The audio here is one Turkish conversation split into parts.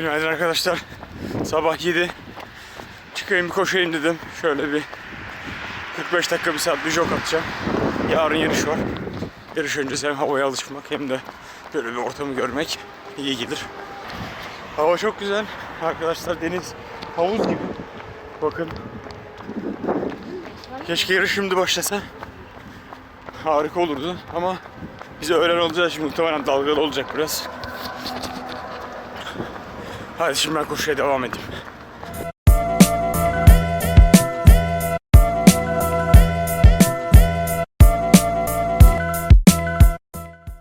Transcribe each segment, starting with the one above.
Günaydın arkadaşlar. Sabah 7. Çıkayım bir koşayım dedim. Şöyle bir 45 dakika bir saat bir jog atacağım. Yarın yarış var. Yarış öncesi hem havaya alışmak hem de böyle bir ortamı görmek iyi gelir. Hava çok güzel. Arkadaşlar deniz havuz gibi. Bakın. Keşke yarış şimdi başlasa. Harika olurdu ama bize öğlen olacağı için muhtemelen dalgalı olacak biraz. Hadi şimdi ben koşuya devam edeyim.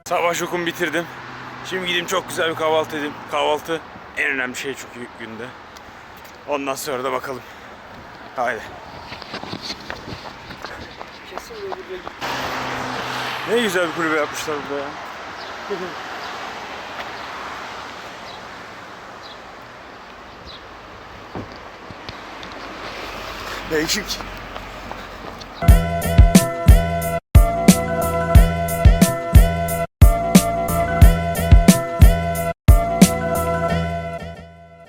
Sabah şokumu bitirdim. Şimdi gideyim çok güzel bir kahvaltı edeyim. Kahvaltı en önemli şey çünkü günde. Ondan sonra da bakalım. Haydi. Ne güzel bir kulübe yapmışlar burada ya. Değişik.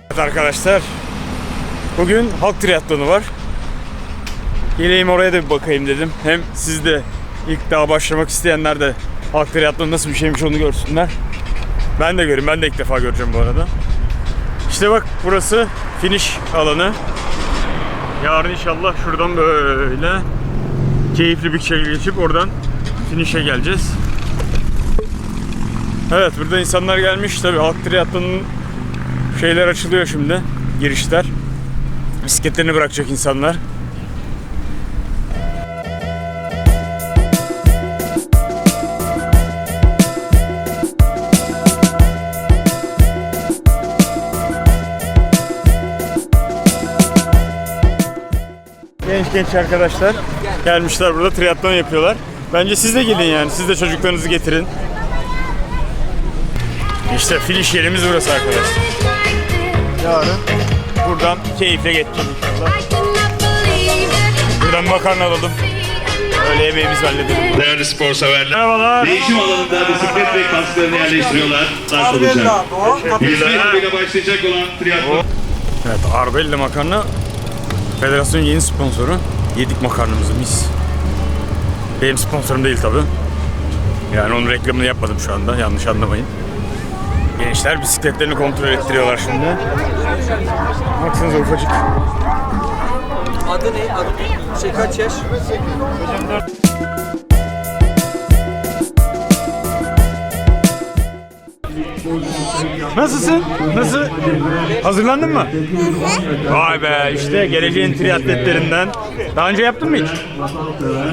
Evet arkadaşlar. Bugün halk triatlonu var. Geleyim oraya da bir bakayım dedim. Hem siz de ilk daha başlamak isteyenler de halk triatlonu nasıl bir şeymiş onu görsünler. Ben de göreyim. Ben de ilk defa göreceğim bu arada. İşte bak burası finish alanı. Yarın inşallah şuradan böyle keyifli bir şey geçip oradan finish'e geleceğiz. Evet burada insanlar gelmiş tabi halk triatlonun şeyler açılıyor şimdi girişler. Bisikletlerini bırakacak insanlar. Genç genç arkadaşlar gelmişler burada triatlon yapıyorlar. Bence siz de gelin yani. Siz de çocuklarınızı getirin. İşte finish yerimiz burası arkadaşlar. Yarın buradan keyifle geçeceğiz inşallah. Buradan makarna alalım. Öyle yemeğimizi halledelim. Değerli spor severler. Merhabalar. Değişim alanında bisiklet ve kasklarını yerleştiriyorlar. Start olacak. 101 ile başlayacak olan triatlon. Evet Arbella makarna federasyonun yeni sponsoru. Yedik makarnamızı mis. Benim sponsorum değil tabi. Yani onun reklamını yapmadım şu anda yanlış anlamayın. Gençler bisikletlerini kontrol ettiriyorlar şimdi. Baksanıza ufacık. Adı ne? Adı ne? Şey kaç yaş? Nasılsın? Nasıl? Hazırlandın mı? Vay be işte geleceğin triatletlerinden. Daha önce yaptın mı hiç?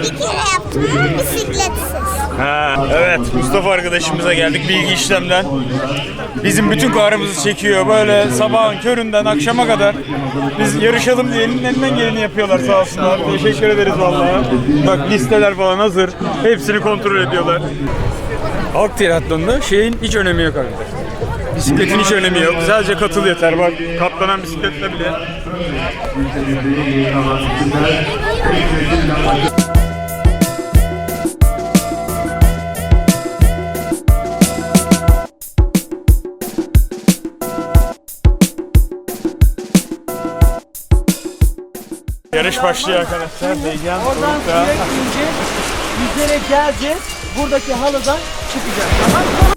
Bir kere yaptım ama bisikletsiz. Ha, evet Mustafa arkadaşımıza geldik bilgi işlemden. Bizim bütün kahrımızı çekiyor böyle sabahın köründen akşama kadar. Biz yarışalım diye elinden geleni yapıyorlar sağ olsunlar. Teşekkür ederiz vallahi. Bak listeler falan hazır. Hepsini kontrol ediyorlar. Halk triatlonunda şeyin hiç önemi yok arkadaşlar. Bisikletin hiç önemi yok. Sadece katıl yeter. Bak katlanan bisikletle bile. Yarış başlıyor arkadaşlar. Oradan suya girince yüzerek geleceğiz. Buradaki halıdan çıkacağız. Tamam mı?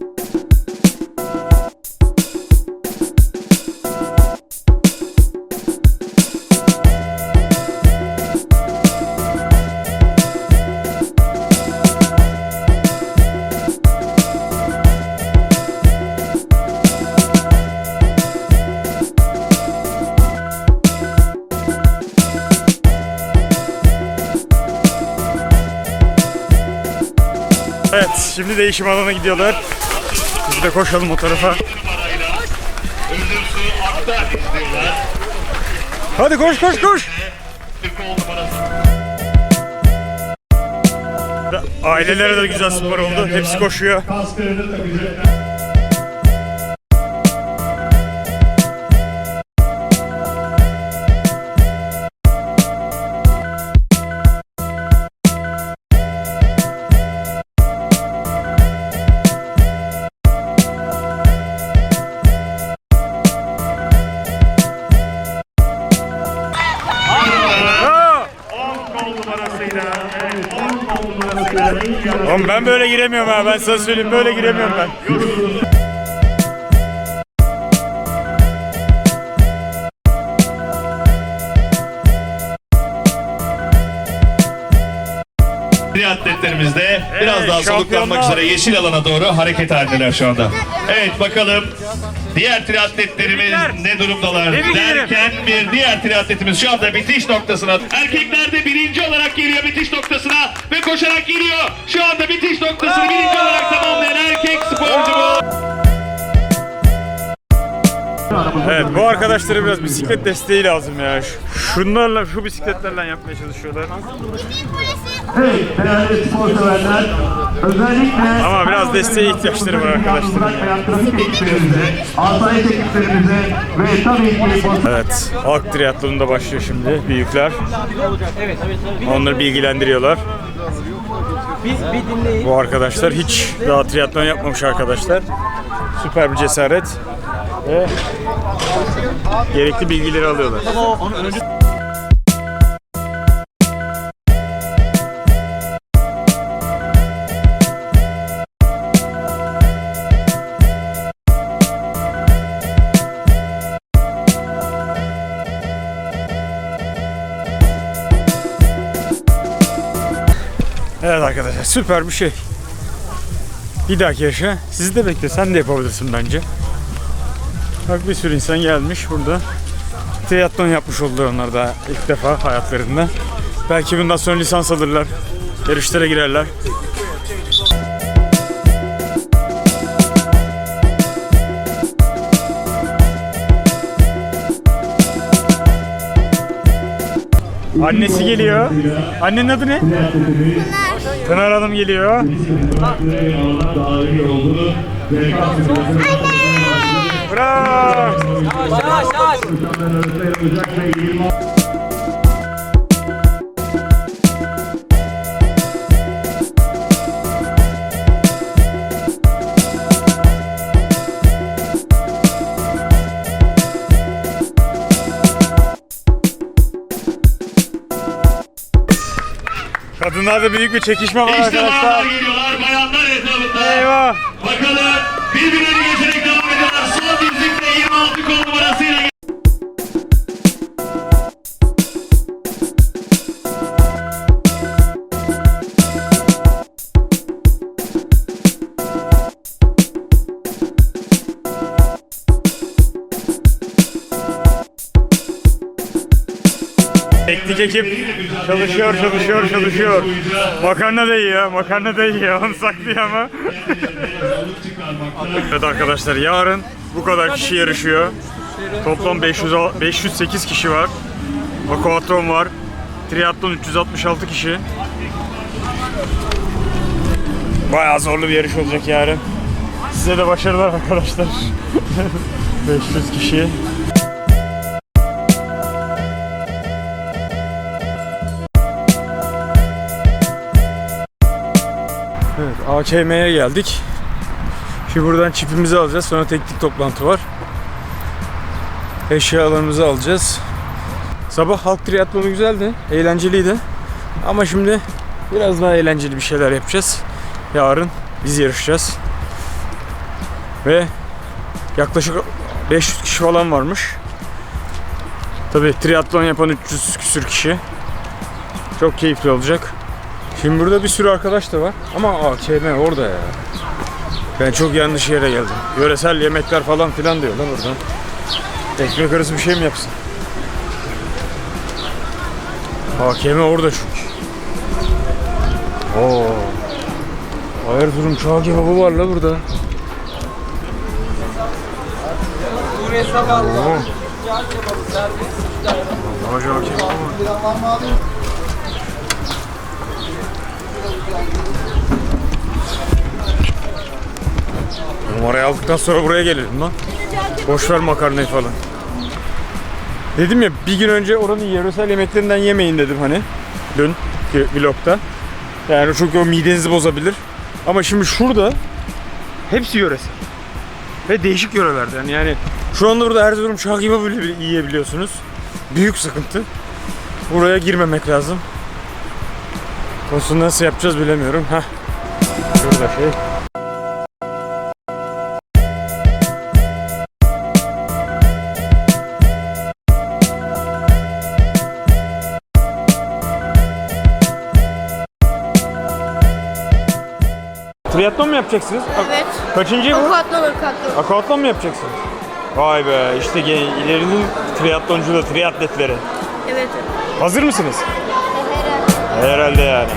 Şimdi değişim alanına gidiyorlar. Biz de koşalım o tarafa. Hadi koş koş koş. Ailelere de güzel spor oldu. Hepsi koşuyor. Oğlum ben böyle giremiyorum ha. Ben sana söyleyeyim böyle giremiyorum ben. Biraz daha soluklanmak üzere yeşil alana doğru hareket halindeler şu anda. Evet bakalım diğer triatletlerimiz ne durumdalar derken bir diğer triatletimiz şu anda bitiş noktasına. Erkekler de birinci olarak geliyor bitiş noktasına ve koşarak geliyor. Şu anda bitiş noktasını birinci olarak tamamlayan erkek sporcu bu. Evet bu arkadaşlara biraz bisiklet desteği lazım ya. Şunlarla şu bisikletlerle yapmaya çalışıyorlar. Evet, değerli spor severler, özellikle Ama biraz desteğe ihtiyaçları var arkadaşlar. Trafik ekiplerimize, asayiş ekiplerimize ve tabii ki Evet halk triatlonu da başlıyor şimdi büyükler. Onları bilgilendiriyorlar. Biz bir dinleyin. Bu arkadaşlar hiç daha triatlon yapmamış arkadaşlar. Süper bir cesaret ve gerekli bilgileri alıyorlar. Arkadaşlar süper bir şey. Bir dahaki yaşa sizi de bekle sen de yapabilirsin bence. Bak bir sürü insan gelmiş burada. Triatlon yapmış oldular onlar da ilk defa hayatlarında. Belki bundan sonra lisans alırlar. Yarışlara girerler. Annesi geliyor. Annenin adı ne? Pınar Hanım geliyor. Bravo. Yavaş yavaş. Kadınlarda büyük bir çekişme var İşte arkadaşlar. bayanlar geliyorlar bayanlar etrafında. Eyvah. Bakalım birbirlerini geçerek devam ediyorlar. Son dizlikte 26 kol numarasıyla Teknik ekip çalışıyor, çalışıyor, çalışıyor. Makarna da yiyor, makarna da yiyor. Onu saklıyor ama. evet arkadaşlar yarın bu kadar kişi yarışıyor. Toplam 500, al- 508 kişi var. Aquatron var. Triathlon 366 kişi. Bayağı zorlu bir yarış olacak yarın. Size de başarılar arkadaşlar. 500 kişi. Evet, AKM'ye geldik. Şimdi buradan çipimizi alacağız. Sonra teknik toplantı var. Eşyalarımızı alacağız. Sabah halk triatlonu güzeldi. Eğlenceliydi. Ama şimdi biraz daha eğlenceli bir şeyler yapacağız. Yarın biz yarışacağız. Ve yaklaşık 500 kişi falan varmış. Tabi triatlon yapan 300 küsür kişi. Çok keyifli olacak. Şimdi burada bir sürü arkadaş da var. Ama AKM orada ya. Ben çok yanlış yere geldim. Yöresel yemekler falan filan diyorlar oradan. Ekmek arası bir şey mi yapsın? AKM orada çünkü. Oo. Erzurum çağ kebabı var la burada. Oo. Çağ kebabı var. Numarayı aldıktan sonra buraya gelelim lan. Boş ver makarnayı falan. Dedim ya bir gün önce oranın yöresel yemeklerinden yemeyin dedim hani. Dün vlogta. Yani çünkü o midenizi bozabilir. Ama şimdi şurada hepsi yöresel. Ve değişik yörelerden yani. Şu anda burada Erzurum şah gibi bile yiyebiliyorsunuz. Büyük sıkıntı. Buraya girmemek lazım. Konusunu nasıl yapacağız bilemiyorum. Heh. Şurada şey. Triatlon mu yapacaksınız? Evet. Kaçıncı bu? Akatlon akatlon. Aquatlon mu yapacaksınız? Vay be işte ilerinin triatloncuları, triatletleri. Evet. Hazır mısınız? Herhalde yani.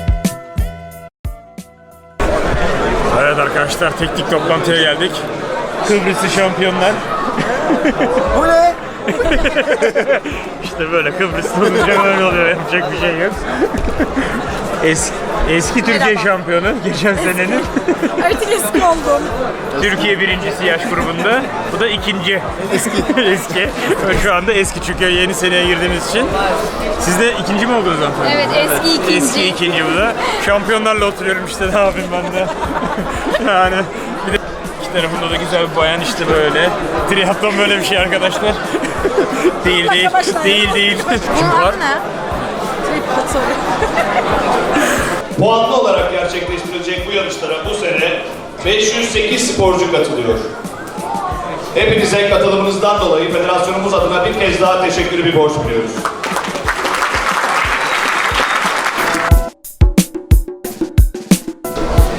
Evet arkadaşlar teknik toplantıya geldik. Kıbrıslı şampiyonlar. Bu ne? İşte böyle Kıbrıs'ta olunca böyle oluyor. Yapacak bir şey yok. Eski, eski Türkiye şampiyonu geçen senenin. Artık eski oldum. Türkiye birincisi yaş grubunda. Bu da ikinci. Eski. eski. Şu anda eski çünkü yeni seneye girdiğimiz için. Siz de ikinci mi oldunuz hanımefendi? Evet eski ikinci. Eski ikinci bu da. Şampiyonlarla oturuyorum işte ne yapayım ben de. yani bir de tarafında da güzel bir bayan işte böyle. Triatlon böyle bir şey arkadaşlar. değil değil. Değil değil. Kim var? Puanlı olarak gerçekleştirilecek bu yarışlara bu sene 508 sporcu katılıyor. Hepinize katılımınızdan dolayı federasyonumuz adına bir kez daha teşekkürü bir borç biliyoruz.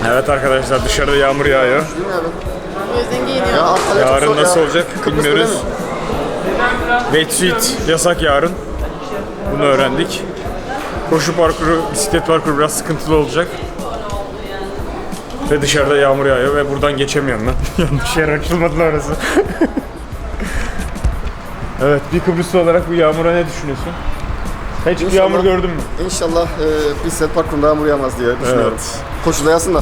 Evet arkadaşlar dışarıda yağmur yağıyor. Yarın nasıl olacak bilmiyoruz. Wetsuit yasak yarın. Bunu öğrendik. Koşu parkuru, bisiklet parkuru biraz sıkıntılı olacak. Ve dışarıda yağmur yağıyor ve buradan geçemiyorum ben. Yanlış yer açılmadı lan orası. evet bir Kıbrıslı olarak bu yağmura ne düşünüyorsun? Hiç bir yağmur gördün mü? İnşallah e, bisiklet parkurunda yağmur yağmaz diye düşünüyorum. Evet. Koşuda yağsın da.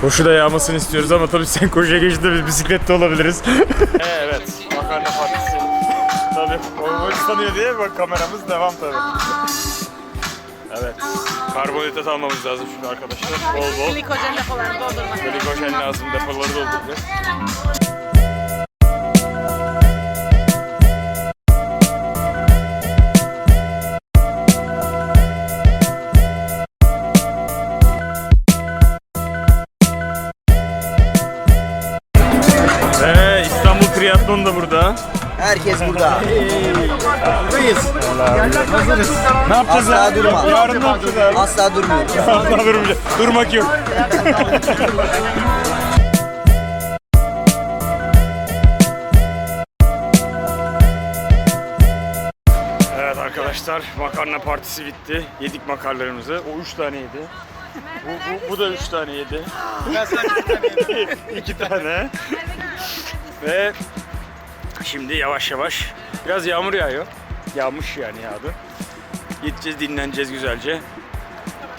Koşuda yağmasını istiyoruz ama tabii sen koşuya geçtiğinde biz bisiklette olabiliriz. evet, makarna partisi. Tabii, o sanıyor diye bak kameramız devam tabii. Evet, karbonhidrat almamız lazım şimdi arkadaşlar. Bol bol. Glikojen depolarını doldurmak. Glikojen lazım, depoları dolduracağız. Yapacağız Asla durma. Yarın ne yapacağız abi? Asla durmuyoruz. Asla durmayacağız. Durmak yok. Evet arkadaşlar makarna partisi bitti. Yedik makarnalarımızı. O üç tane yedi. Bu, bu, bu da üç tane yedi. İki tane. Ve şimdi yavaş yavaş biraz yağmur yağıyor. Yağmış yani yağdı. Gideceğiz dinleneceğiz güzelce.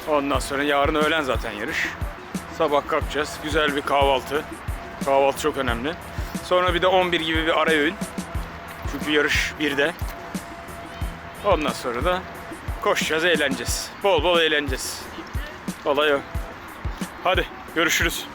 Ondan sonra yarın öğlen zaten yarış. Sabah kalkacağız. Güzel bir kahvaltı. Kahvaltı çok önemli. Sonra bir de 11 gibi bir ara öğün. Çünkü yarış 1'de. Ondan sonra da koşacağız, eğleneceğiz. Bol bol eğleneceğiz. Olay o. Hadi görüşürüz.